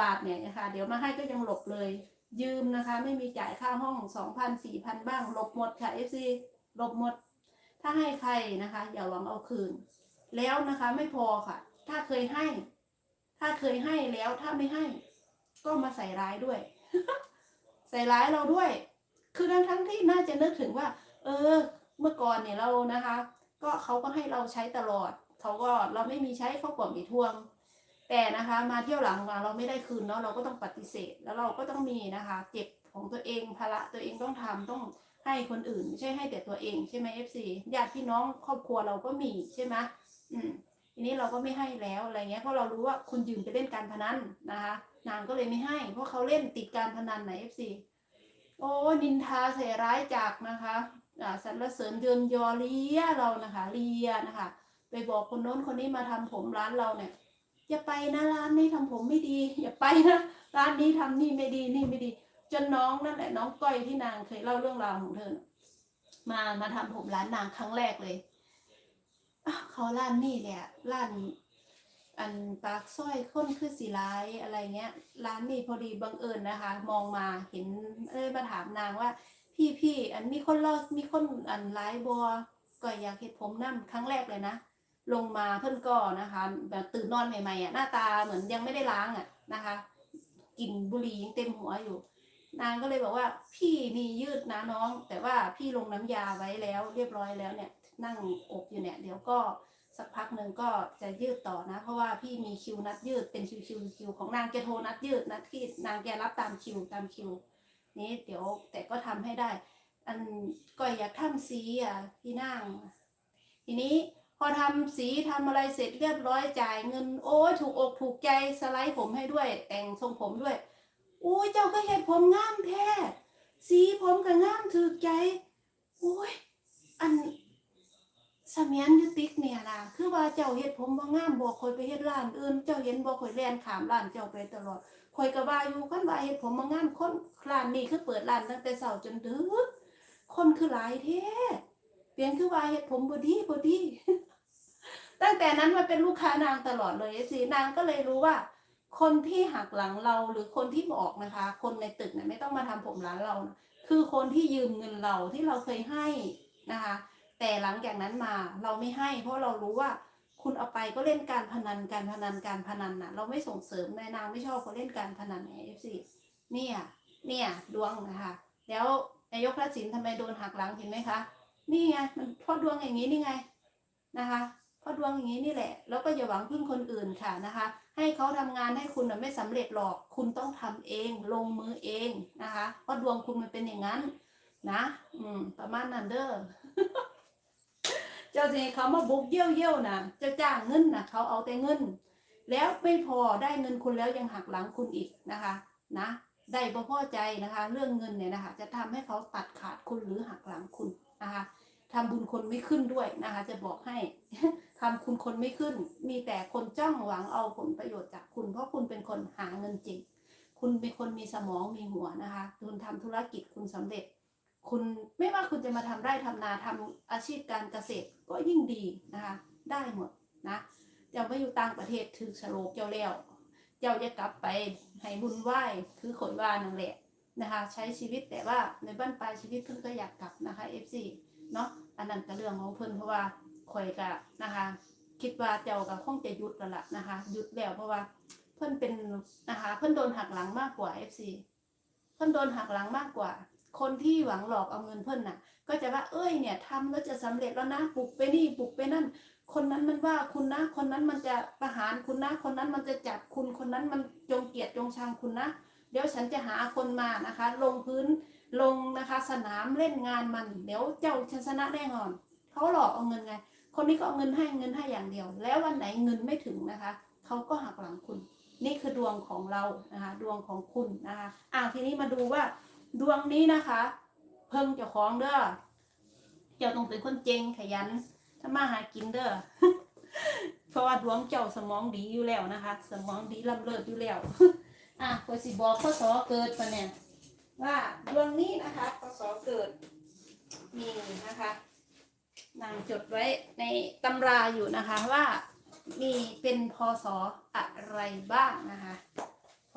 บาทเนี่ยนะคะเดี๋ยวมาให้ก็ยังหลบเลย ยืมนะคะ ไม่มีจ่ายค่าห้องสองพันสี่พันบ้างหลบหมดค่ะ FC หลบหมด ถ้าให้ใครนะคะ อย่าหวังเอาคืน แล้วนะคะไม่พอค่ะ ถ้าเคยให้ ถ้าเคยให้แล้วถ้าไม่ให้ ก็มาใส่ร้ายด้วย ใส่ร้ายเราด้วย คือทั้งทั้งที่น่าจะนึกถึงว่า เออ เมื่อก่อนเนี่ยเรานะคะ ก็เขาก็ให้เราใช้ตลอดเขาก็เราไม่มีใช้เขาก็ม่ทวง แต่นะคะมาเที่ยวหลังมาเราไม่ได้คืนเนาะเราก็ต้องปฏิเสธแล้วเราก็ต้องมีนะคะเก็บของตัวเองภาระตัวเองต้องทำต้องให้คนอื่นไม่ใช่ให้แต่ตัวเองใช่ไหม FC ญาติพี่น้องครอบครัวเราก็มีใช่ไหมอืมทีนี้เราก็ไม่ให้แล้วอะไรเงี้ยเพราะเรารู้ว่าคุณยืมไปเล่นการพนันนะคะ นางก็เลยไม่ให้ เพราะเขาเล่นติดการพนันไหน FC โอ้นินทาใส่ร้ายจากนะคะอ่าสรรเสริญเยินยอเลียเรานะคะเลียนะคะ ไปบอกคนโน้นคนนี้มาทำผมร้านเราเนี่ย อย่าไปนะร้านนี้ทำผมไม่ดี อย่าไปนะร้านนี้ทำนี่ไม่ดีนี่ไม่ดี จนน้องนั่นแหละน้องก้อยที่นางเคยเล่าเรื่องราวของเธอ มามาทำผมร้านนางครั้งแรกเลยเขาร้านนี่แหละร้านอันปากสร้อยค้นคือสีร้ายอะไรเงี้ย ร้านนี่พอดีบังเอิญนะคะ มองมาเห็นเลยมาถามนางว่า พี่พี่อันมีคนรอกมีคนอันร้ายบัวก็อยากเห็ดผมน้ำครั้งแรกเลยนะ ลงมาเพิ่นก็นะคะแบบตื่นนอนใหม่ๆอะหน้าตาเหมือนยังไม่ได้ล้างอะนะคะกลิ่นบุหรี่ยังเต็มหัวอยู่ นางก็เลยบอกว่าพี่มียืดนะน้อง แต่ว่าพี่ลงน้ำยาไว้แล้วเรียบร้อยแล้วเนี่ย นั่งอบอยู่เนี่ย เดี๋ยวก็สักพักหนึ่งก็จะยืดต่อนะ เพราะว่าพี่มีคิวนัดยืดเป็นคิวคิวคิวของนางแกโทรนัดยืดนัดที่นางแกรับตามคิวตามคิว นี้เดี๋ยวแต่ก็ทำให้ได้ อันก็อยากทำสีอะพี่นางทีนี้ พอทำสีทำอะไรเสร็จเรียบร้อยจ่ายเงิน โอ้ยถูกอกถูกใจสไลด์ผมให้ด้วย แต่งทรงผมด้วยโอ้ยเจ้าก็เห็นผมงามแท้สีผมก็งามถูกใจโอ้ยอันสมียนยุติกเนี่ยนะคือว่าเจ้าเฮ็ดผมบ่งามบอกคอยไปเฮ็ดร้านอื่น เจ้าเห็นบ่คอยแล่นขามร้านเจ้าไปตลอดคอยก็ว่าอยู่คันว่าเฮ็ดผมบ่งามคนร้านนี้คือเปิดร้านตั้งแต่เช้าจนดึกคนคือหลายแท้เปลี่ยนคือว่าเฮ็ดผมบ่ดีบ่ดี ตั้งแต่นั้นมาเป็นลูกค้านางตลอดเลยสินางก็เลยรู้ว่า คนที่หักหลังเราหรือคนที่บอกนะคะ คนในตึกเนี่ยไม่ต้องมาทำผมร้านเรานะคือคนที่ยืมเงินเราที่เราเคยให้นะคะ แต่หลังจากนั้นมาเราไม่ให้ เพราะเรารู้ว่าคุณเอาไปก็เล่นการพนันการพนันการพนันน่ะเราไม่ส่งเสริมนายนางไม่ชอบเขาเล่นการพนันไงเอฟซีเนี่ย เนี่ยดวงนะคะแล้วนายกทักษิณทำไมโดนหักหลังเห็นไหมคะ นี่ไงมันเพราะดวงอย่างนี้นี่ไงนะคะ ราะดวงอย่างนี้นี่แหละ แล้วก็อย่าหวังพึ่งคนอื่นค่ะนะคะ ให้เขาทำงานให้คุณไม่สำเร็จหรอก คุณต้องทำเอง ลงมือเองนะคะ เพราะดวงคุณมันเป็นอย่างนั้น นะ อืม ประมาณนั้นเด้อ เจ้าสิเขามาบุกเยี่ยวเยี่ยวๆนะเจ้าจ้างเงินนะเขาเอาแต่เงิน แล้วไม่พอได้เงินคุณแล้วยังหักหลังคุณอีกนะคะ นะ ได้บ่พอใจนะคะ เรื่องเงินเนี่ยนะคะ จะทำให้เขาตัดขาดคุณหรือหักหลังคุณนะคะ ทำบุญคนไม่ขึ้นด้วยนะคะ จะบอกให้ทำคุณคนไม่ขึ้น มีแต่คนจ้องหวังเอาผลประโยชน์จากคุณ เพราะคุณเป็นคนหาเงินจริง คุณเป็นคนมีสมองมีหัวนะคะ คุณทำธุรกิจคุณสำเร็จ คุณไม่ว่าคุณจะมาทำไร่ทำนาทำอาชีพการเกษตรก็ยิ่งดีนะคะ ได้หมดนะเจ้าไปอยู่ต่างประเทศถือสโลกเจ้าแล้วเจ้าจะกลับไปให้บุญไหว้คือขนว่านั่นแหละนะคะ ใช้ชีวิตแต่ว่าในบ้านปลายชีวิตเพิ่นก็อยากกลับนะคะ FC เนาะ อันนั้นก็เรื่องของเพิ่นเพราะว่าข่อยก็นะคะ คิดว่าเจ้าก็คงจะหยุดแล้วล่ะนะคะหยุดแล้วเพราะว่าเพิ่นเป็นนะคะ เพิ่นโดนหักหลังมากกว่า FC เพิ่นโดนหักหลังมากกว่า คนที่หวังหลอกเอาเงินเพิ่นน่ะ ก็จะว่าเอ้ยเนี่ยทำแล้วจะสำเร็จแล้วนะปลุกไปนี่ปลุกไปนั่น คนนั้นมันว่าคุณนะ คนนั้นมันจะประหารคุณนะ คนนั้นมันจะจับคุณคนนั้นมันจงเกลียดจงชังคุณนะเดี๋ยวฉันจะหาคนมานะคะ ลงพื้น ลงนะคะสนามเล่นงานมัน เดี๋ยวเจ้าชนะแน่นอนเขาหลอกเอาเงินไง คนนี้ก็เอาเงินให้เงินให้อย่างเดียว แล้ววันไหนเงินไม่ถึงนะคะเขาก็หักหลังคุณ นี่คือดวงของเรานะคะดวงของคุณนะคะอ่าทีนี้มาดูว่า ดวงนี้นะคะ เพิ่งเจ้าของเด้อเจ้าต้องเป็นคนเจงขยันถ้ามาหากินเด้อเพราะว่าดวงเจ้าสมองดีอยู่แล้วนะคะ สมองดีลำเลิศอยู่แล้วอะก็สิบอกข้อสอเกิดปะเนี่ย ว่าดวงนี้นะคะพ.ศเกิดมีนะคะนางจดไว้ในตำราอยู่นะคะว่ามีเป็นพศอะไรบ้างนะคะ